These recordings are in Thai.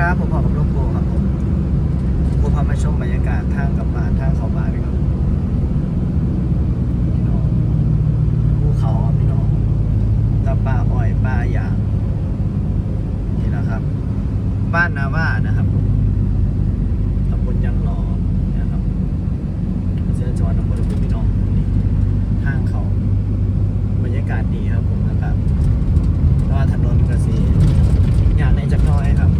ครับ ผมพอกับลูกโบครับผมกูพามาชมบรรยากาศทางกลับบ้านทางเข้าบ้านพี่น้องพี่น้องภูเขาครับพี่น้องตะป่าอ้อยป่ายางนี่แหละครับ บ้านนาว่านะครับตำบลยังหล่อนะครับเสื้อจังหวัดนครปฐมพี่น้องนี่ทางเขาบรรยากาศดีครับผมนะครับแล้วว่าถนนกระสีอย่างในจักรน้อยครับ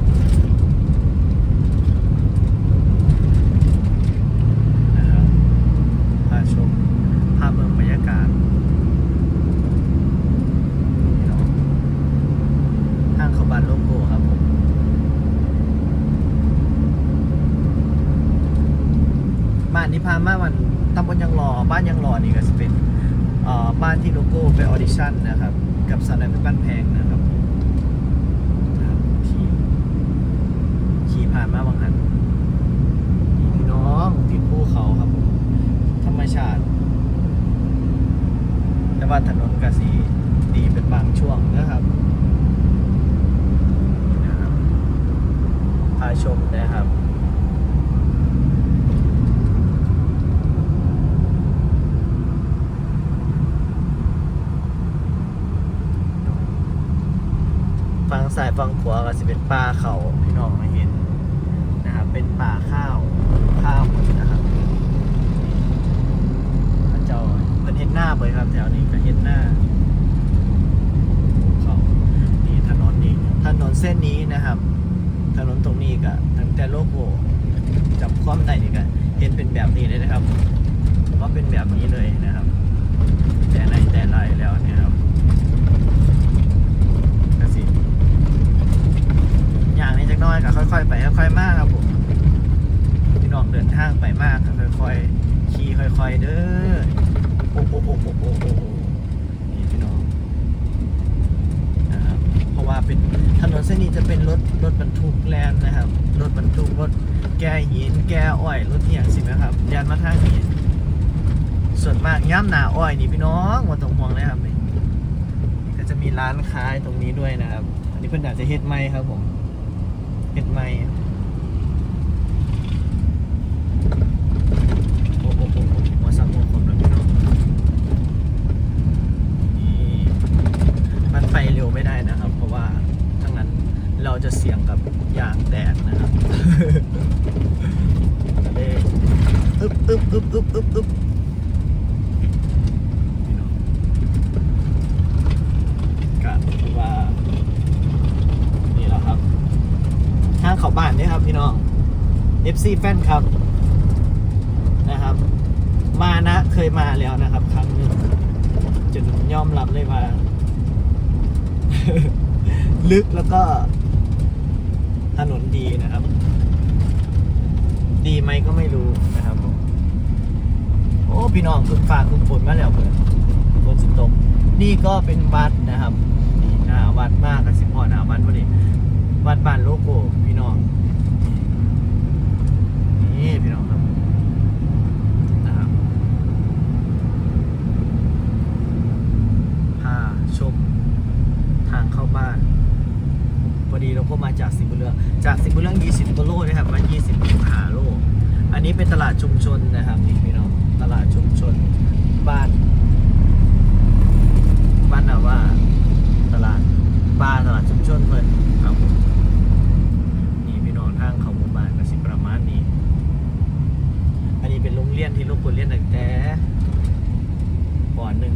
นะครับพาชมภาพเมืองบรรยากาศพี่น้องทางเขาบานโลโก้ครับผม บ้านที่พามามันตำบลยังรอบ้านยังรอนี่ก็จะเป็นบ้านที่โลโก้ไปออดิชั่นนะครับ กับสาวน้อยเพชรบ้านแพงนะครับที่ขี่ผ่านมาบางหันนี่พี่น้องติดภูเขาครับผมธรรมชาติ แต่ว่าถนนกสีดีเป็นบางช่วงนะครับนะครับพาชมนะครับ ฝั่ง ซ้ายฝั่งขวาก็จะเป็นป่าเขาพี่น้องมาเห็นนะครับเป็นป่าข้าวข้าวนะครับพระเจ้าเพิ่นเห็นหน้าเบิดครับแถวนี้ก็เห็นหน้าเขานี่ถนนนี้ถนนเส้นนี้นะครับ ถนนตรงนี้ก็ตั้งแต่โลโก้จำความได้นี่ก็เห็นเป็นแบบนี้เลยนะครับว่าเป็นแบบนี้เลยนะครับ แต่ในแต่ไรแล้วเนี่ยครับก็สิ อย่างนี้จักน้อยก็ค่อย ๆ ไปค่อยๆมากครับผมพี่น้องเดินทางไปมากค่อยๆขี่ค่อยๆเด้อโอ้โหโอ้โหโอ้โหโอ้โหนี่พี่น้องนะครับเพราะว่าเป็นถนนเส้นนี้จะเป็นรถรถบรรทุกแลนนะครับรถบรรทุกรถแกหินแก้อ้อยรถเอียงสินะครับยานมาทางนี้ส่วนมากย่ำหนาอ้อยนี่พี่น้องมาตรงห่วงเลยครับนี่ก็จะมีร้านค้าตรงนี้ด้วยนะครับ อันนี้เพิ่อนอยากจะเฮ็ดไม้ครับผม เห็ดไหมโอ้โหโอ้โหหัวสังหัวคนเลยพี่น้องนี่มันไปเร็วไม่ได้นะครับ เพราะว่าทั้งนั้นเราจะเสี่ยงกับยางแตกนะครับเลยอึ๊บอึ๊บอึ๊บอึ๊บอึ๊บอึ๊บพี่น้องก็ว่า นี่แหละครับ ทาง เขาบ้านนี่ครับพี่น้อง FC แฟนครับนะครับ มานะเคยมาแล้วนะครับ ครั้งหนึ่งจนยอมรับเลยว่า ลึกแล้วก็ ถนนดีนะครับ ดีไหมก็ไม่รู้นะครับผมโอ้พี่น้องคุณฝากคุณฝนมาแล้วเพื่อนฝนสิตกนี่ก็เป็นวัดนะครับนี่หน้าวัดมากกับสิพอหน้าวัดพอดี วัดบ้านโลโก้พี่น้อง นี่พี่น้องครับนะครับพาชมทางเข้าบ้านพอดีเราก็มาจากสิบุเรืองจากสิบุญเรือง20กิโลนะครับมา20หาโล อันนี้เป็นตลาดชุมชนนะครับนี่พี่น้องตลาดชุมชนบ้าน บ้านนาว่า ตลาดบ้านตลาดชุมชนเพิ่นครับผมนี่พี่น้องทางเขาหมู่บ้านก็สิประมาณนี้ อันนี้เป็นโรงเรียนที่ลูกควรเรียนตั้งแต่ปหนึ่ง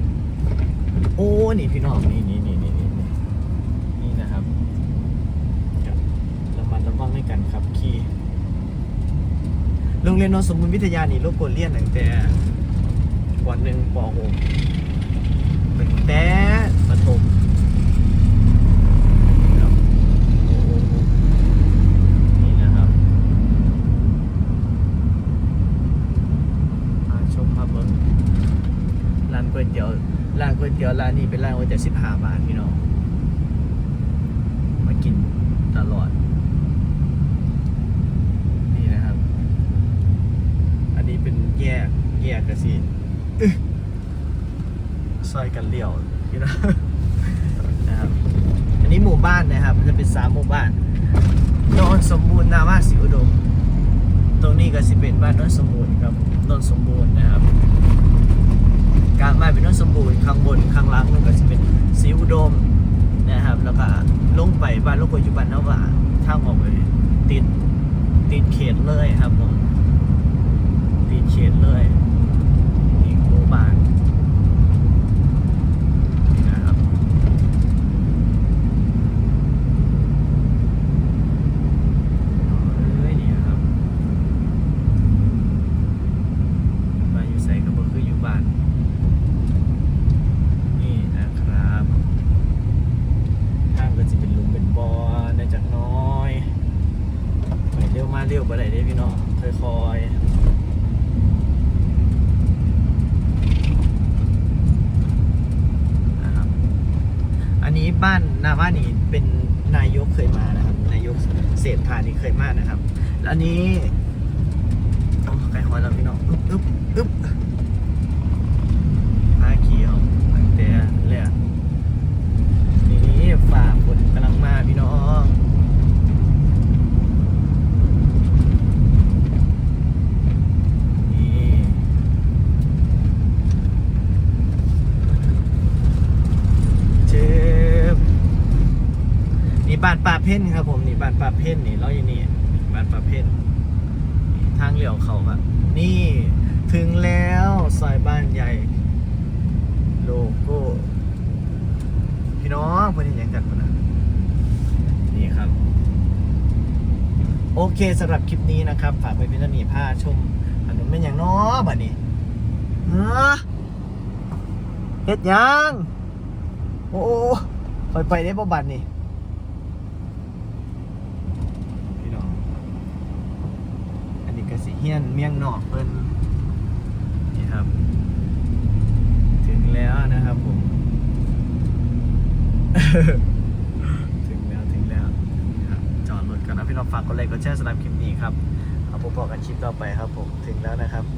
โอ้ นี่พี่น้องนี่นี่นี่นี่นี่นี่นี่นะครับรับระมัดระวังในกันครับขี่โรงเรียนนนสมบูรณ์วิทยานี่ลูกควรเรียนตั้งแต่ปหนึ่งปหกตั้งแต่ประถมโอ้โหนี่นะครับมาชมครับเบิ้งร้านก๋วยเตี๋ยว ร้านก๋วยเตี๋ยวร้านนี้เป็นร้านก๋วยเตี๋ยวสิบห้าบาทพี่น้องมากินตลอด นี่นะครับ อันนี้เป็นแยกแยกกระสีซอยกันเลี้ยวพี่น้องนะครับ อันนี้หมู่บ้านนะครับมันจะเป็นสามหมู่บ้านโนนสมบูรณ์นาว่าสิอุดม ตรงนี้ก็สิเป็นบ้านโนนสมบูรณ์ครับโนนสมบูรณ์นะครับ กลางบ้านเป็นโนนสมบูรณ์ข้างบนข้างล่างมันก็จะเป็นสีอุดมนะครับแล้วก็ลงไปบ้านลงไปอยู่บ้านนาวาทางออกไปติดติดเขตเลยครับผมติดเขตเลยอีกหมู่บ้านนี่นะครับเอ้ยนี่นะครับ มาอยู่ใส่ก็บ่คืออยู่บ้าน นี่นะครับทางก็จะเป็นหลุมเป็นบ่อในจากหน้อยไปเร็ วมาเร็วไหนได้พี่น้องค่อยๆนะครับ อันนี้บ้านนาว่านี่เป็นนายกเคยมานะครับ นายกเศรษฐานี่เคยมานะครับ แล้วอันนี้โอ้ไก่หอยแล้วพี่น้องอึ๊บอึ๊บอึ๊บพาขี่เอาตั้งแต่แรกนี่ฝ่าฝนกำลังมาพี่น้องนี่เจ็บนี่ บ้านป่าเพ่นครับผมนี่บ้านป่าเพ่นนี่เราอยู่นี่บ้านป่าเพ่นทางเลี้ยวเขาครับ นี่ถึงแล้วซอยบ้านใหญ่ โลโก้ พี่น้องเพื่อนเห็นหยังกันปะนะนี่ครับ โอเคสำหรับคลิปนี้นะครับ ฝากไปเป็นต้นนีผ้าชมถนนเป็นอย่างน้อบัดนี้เฮ้อเฮ็ดยัง โอ้ไปไปได้บ่บัดนี่พี่น้อง อันนี้ก็สิเฮียนเมียงนอกเพิ่นนี่ครับ ถึงแล้วนะครับผม ถึงแล้วถึงแล้วครับจอดรถกันนะพี่น้องฝากกดไลค์กดแชร์สำหรับคลิปนี้ครับ เอาพบกันคลิปต่อไปครับผม ถึงแล้วนะครับ